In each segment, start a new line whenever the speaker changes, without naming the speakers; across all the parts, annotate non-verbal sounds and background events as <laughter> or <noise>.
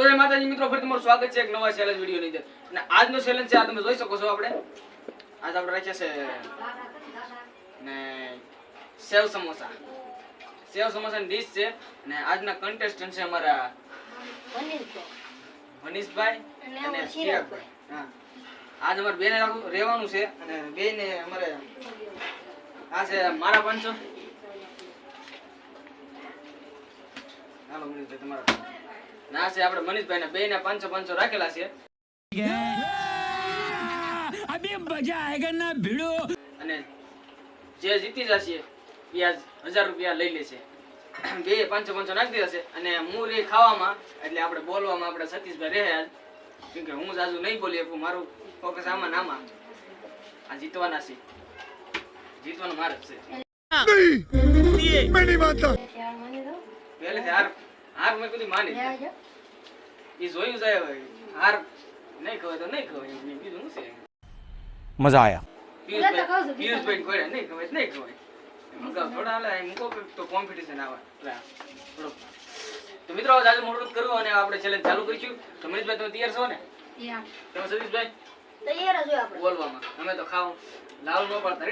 તો એ માતાજી મિત્રો ફરી તમારું સ્વાગત છે એક નવા ચેલેન્જ વીડિયો ની અંદર. અને આજનો ચેલેન્જ છે આ તમે જોઈ શકો છો આપણે. આજ આપણે રાખ્યા છે ને સેવ સમોસા. સેવ સમોસાની ડીશ છે અને આજના કન્ટેસ્ટન્ટ છે અમારા મનીષભાઈ
અને
અને ચિરાગભાઈ હા. આજ અમારે બેને રાખવું- રહેવાનું છે અને બેને અમારે આ છે મારા પાંચસો. હાલો મનીષભાઈ તમારા ના છે આપણે મનીષભાઈ ના બે ને પાંચસો પાંચસો રાખેલા છે. અને જે જીતી જશે એ હજાર રૂપિયા લઈ લે બે પાંચસો પાંચસો નાખી દીધા છે અને હું રે ખાવામાં એટલે આપણે બોલવામાં આપણે સતીશભાઈ રહ્યા આજ. કેમકે હું જાજુ નહીં બોલી શકું મારું ફોકસ આમાં નામાં આ જીતવાના છે. જીતવાનું મારે છે. પહેલેથી હાર હાર મેં કીધું માની એ જોયું જાય હાર નહીં ખવાય તો નહીં ખવાય એમ. બીજું શું છે? મજા આયા. મિત્રો આજે આજુ મુહૂર્ત અને આપણે ચેલેન્જ ચાલુ કરીશું. તો મનીષભાઈ તમે તૈયાર છો ને? તમે સતીશભાઈ? બોલવામાં. અમે તો ખાવ. લાલ નો પડતા.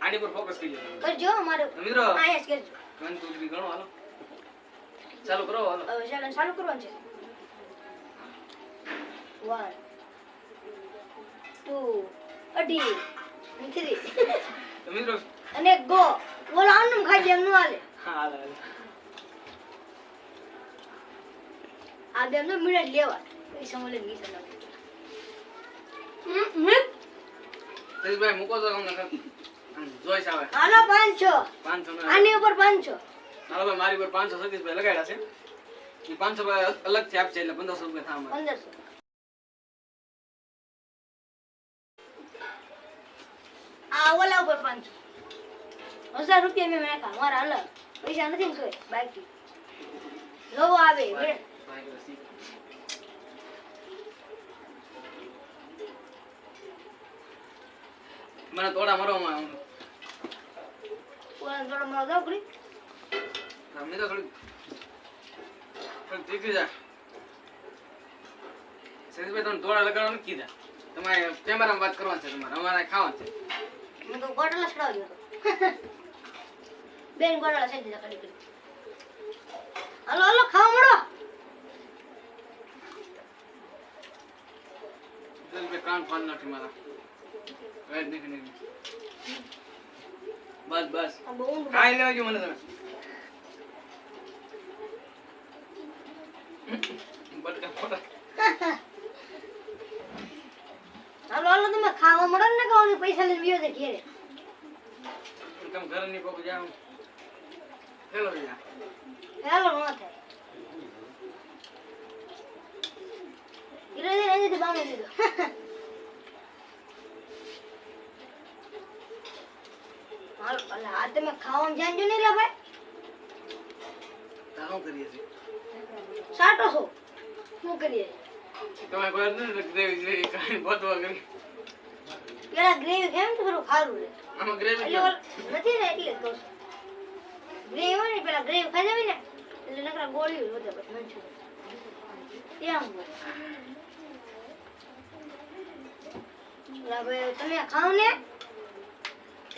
આની પર ફોકસ
કરજો. કરજો
અમારો. મિત્રો
જ કરજો.
મન તું બી ગણો હાલો. ચાલુ કરો હાલો.
હવે ચાલો ચાલુ કરવાનું છે. વન ટુ અઢી થ્રી
મિત્રો
અને ગો બોલો આનું ખાઈ જાય નું હાલે.
હા હાલો.
આ બે નો મિનિટ લેવા. પૈસા મળે હમ હજાર
ભાઈ મૂકો તો તમને જોઈશ આવે
હાલો પાંચસો.
પાંચસો નો.
આની ઉપર પાંચસો.
હાલો ભાઈ મારી પર પાંચસો સતીશભાઈ લગાડ્યા છે. એ પાંચસો અલગથી આપશે એટલે પંદરસો રૂપિયા થાય અમારે.
આ ઓલા ઉપર પાંચસો. હજાર રૂપિયા મેં નાખ્યા. મારા અલગ પૈસા નથી ને બાકી. લોવો આવે
મને તોડા મરવામાં આવું.
ઓલા થોડો મારો દો ઘડી.
અમને તો થોડી થોડી તીખી જાય સતીશભાઈ તમને કીધા. તમારે કેમેરામાં વાત કરવાની છે તમારે. અમારે ખાવાનું છે.
મેં તો ગોટાળા ચડાવ્યો બેન ગોટાળા છે દીધા કડી કરી હાલો હાલો ખાવા મળો.
કાન ફાન નથી મારા. જ. બસ બસ. ખાઈ લેવાજો મને તમે. બટકા ફોટા
હાલો હાલો તમે ખાવા મળો ને કહો પૈસા લઈને બીજો છે ઘેરે?
તમે ઘરની કોક જાવ હેલો યા
હાલો ન થાય. ધીરે અહીંયાથી બાંધી દીધો <laughs> અલા, આ તમે ખાવાનું જાણજો નહીં લા ભાઈ.
તો શું કરીએ છીએ.
સાટો છો? શું કરીએ?
તમે કોઈ નથી ગ્રેવી ગ્રેવી કાંઈ બતવા કરી.
પેલા ગ્રેવી કેમ તો થોડું ખારું રહે
આમાં ગ્રેવી
નથી ને એટલે કહું ગ્રેવી હોય ને પેલા ગ્રેવી ખાઈ જાવી ને એટલે નકરા ગોળી વધે પછી એમ હોય. તમે ખાવ ને.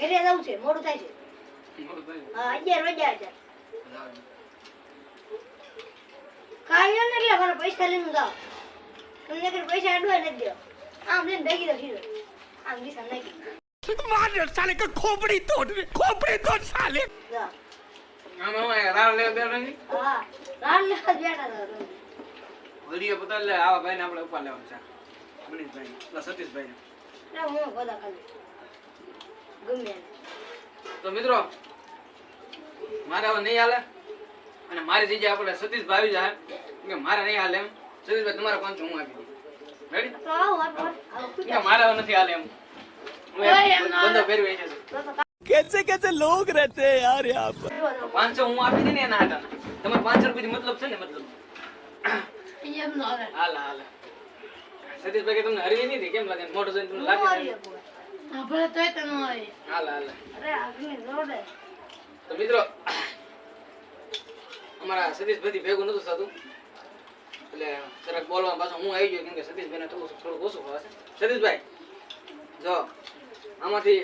ઘરે જવું છે મોડું થાય છે. હા અગિયાર હજાર કાલ ને એટલે મારા પૈસા લઈને જાઓ તમને કે પૈસા અડવા નથી દો આમ લઈને ભાગી દો સીધો આમ દિશા નાખી.
મારે સાલે કે ખોપડી તોડ ખોપડી તોડ
સાલે.
આમ આમ રાળ આવા ભાઈને આપણે ઉપા લેવાનું છે. સતીશભાઈ
ને હું ગમે એને.
તો મિત્રો મારે હવે નહીં હાલે અને મારી જગ્યાએ આપણે સતીશભાઈ આવી જાય કે મારે નહીં હાલે એમ સતીશભાઈ તમારા પાંચસો હું આપી દઉં રેડી
તો આવો આવો આવો
કે
પૂછો.
મારે હવે નથી હાલે એમ હું
ઓય,
એક
એમ ના
બંદો ફેરવી છે
તો તો
कैसे कैसे लोग रहते हैं यार यहाँ पर
કાઢવા દો.
પાંચસો હું આપી દઈ ને એના હાટાના તમારે પાંચસો રૂપિયાથી મતલબ છે ને મતલબ
એમ ન હાલે.
હાલ હાલ સતીશભાઈ કે તમને હરવી નથી કેમ લાગે મોટો જોઈને તમને
ન
લાગે
હાલે
છે?
કોઈ. આપણે તોય તો ન હાલે.
હાલ.
અરે આગની જોડે
તો મિત્રો અમારા સતીશભાઈ ભેગું નતું થતું. એટલે જરાક બોલવા પાછો હું આવી ગયો કેમ કે સતીશભાઈને થોડું થોડું ઓછું ખવાશે સતીશભાઈ જો આમાંથી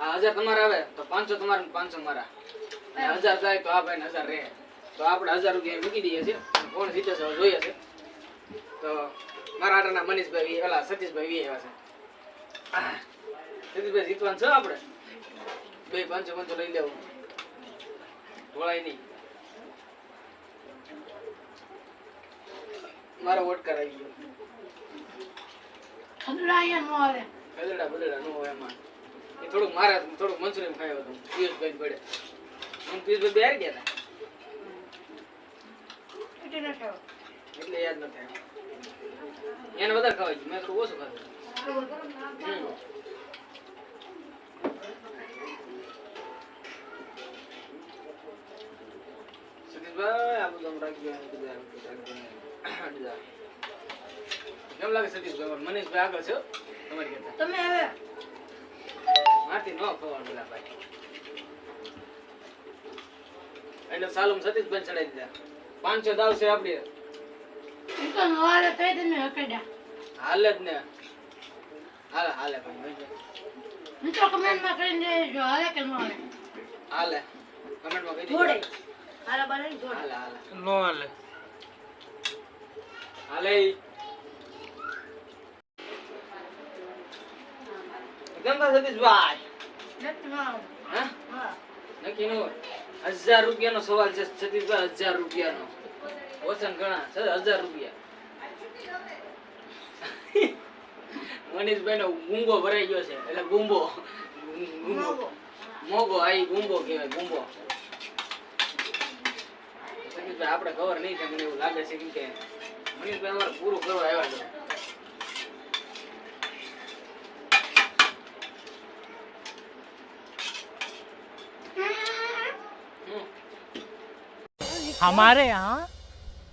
આ હજાર તમારા આવે તો પાંચસો તમારા પાંચસો મારા. અને હજાર જાય તો આ ભાઈ હજાર રહે. તો આપણે હજાર રૂપિયા મૂકી દઈએ છીએ. કોણ જીતે છે જોઈએ છે. તો મારા આટાના મનીષભાઈ ઓલા સતીશભાઈ એવા છે. સતીશભાઈ જીતવાનું છે આપણે. બે પાંચસો પાંચસો લઈ લેવું ઢોળાય નહીં. મારો વોટ કરાવી ગયો. ગધેડા બધેડા નો હોય એમાં. એ થોડુંક મારે થોડુંક મંચુરિયન ખાયો હતો. પિયુષભાઈ પડે હું પિયુષભાઈ બે આવી ગયા હતા. એટલે યાદ ન થાય. એને વધારે ખાવા મેં થોડું ઓછું ખાધું. સતીશભાઈ આ બધું આમ રાખી દો, આ બધું આમ રાખી દો. હટી જાઓ. કેમ લાગે સતીશભાઈ મનીષભાઈ આગળ છો તમારી
તમે હવે
માથી ન ખવાનું પેલા ભાઈ એટલે સાલુમ સતીશભાઈ ચડાવી દીધા પાંચસો દાવ છે આપડી હાલે જ ને હાલે હાલે ભાઈ હાલે કમેન્ટમાં કહી
જોડે.
દીધું
હારા બારા જોડે.
હાલે હાલે.
નો હાલે.
હાલે કેમ તા સતીશભાઈ હા?
હા.
નક્કી નો હજાર રૂપિયાનો સવાલ છે સતીશભાઈ હજાર રૂપિયાનો. ઓછન ઘણા છે હજાર રૂપિયા. મનીષભાઈ નો ગુંગો ભરાઈ ગયો છે એટલે ગુંબો ગુંબો
મોગો.
મોગો આ ઈ ગુંબો કહેવાય ગુંબો સતીશભાઈ આપણે ખબર નહીં થાય મને એવું લાગે છે કેમ કે મનીષભાઈ અમારે પૂરું કરવા આવ્યા છે હમ.
हमारे यहाँ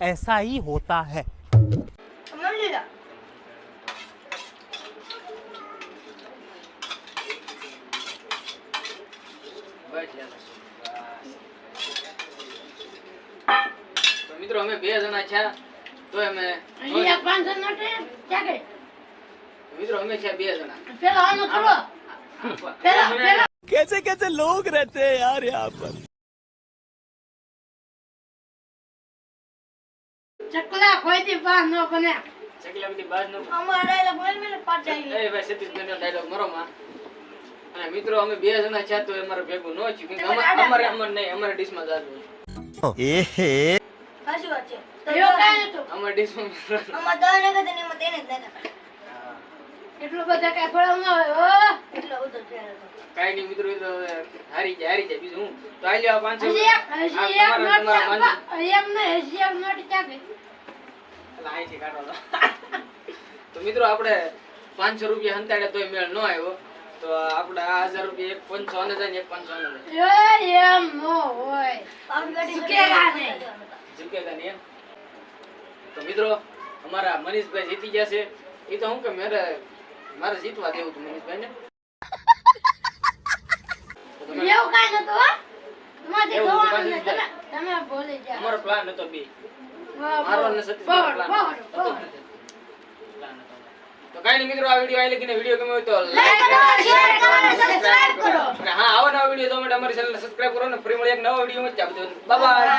ऐसा ही होता है
તમે લીધા
મિત્રો અમે બે જણા છે તો અમે મિત્રો અમે છે બે જણા અમે-
कैसे कैसे लोग रहते हैं यार यहाँ पर
ચકલા કોઈ દી બાર ન બને
ચકલા બધી બાજ નો
અમારા ડાયલોગ બોલ મેલે પાછા આવી
એ ભાઈ સતીશભાઈ નો ડાયલોગ મરો માં અને મિત્રો અમે બે જણા છે તો અમારે ભેગું ન થયું કેમ કે અમારે અમારે અમારે નહીં અમારે ડીશમાં જાતું
સાચી વાત છે. તો
કાંઈ નતું
અમારે ડીશમાં
આમાં દવા નાખે તો એમાં તેને જ નાખે
એટલું બધા કઈ ફળ ન હોય
એટલો બધો છે તો.
કાઈ નહીં મિત્રો એ હારી જાય હારી જાય. બીજું હું? તો આવી જાવ પાંચસો
હજી એક નોટ એમ ને હજી એક નોટ ચાકે
એટલે અહીંથી કાઢો તો. <laughs> તો મિત્રો આપણે પાંચસો રૂપિયા હંતાડે તોય મેળ ન આવ્યો. તો આપણે આ હજાર રૂપિયા એક પંચાવન જાય ને એક પંચાવન
ન.
ઝુકેગા એમ? તો મિત્રો અમારા મનીષભાઈ જીતી ગયા છે. એ તો હું કે મારે મારે જીતવા દેવું હતું મનીષભાઈ ને
એવું કાંઈ નતું હો? તમારે
એવું બધું
જોવાનું નહીં.
કાંઈ
તમે તમે બોલી જાઓ
અમારો પ્લાન હતો બી. મારો અને
બહુ,
પ્લાન. તો કઈ નહીં મિત્રો આ વીડિયો આવી લખીને વીડિયો ગમ્યો તો
લાઈક કરો, શેર કરો અને subscribe કરો.
અને હા આવા નવા વીડિયો તો માટે અમારી ચેનલને સબસ્ક્રાઇબ કરો ને ફરી મળી એક નવા વીડિયો માં બાય બાય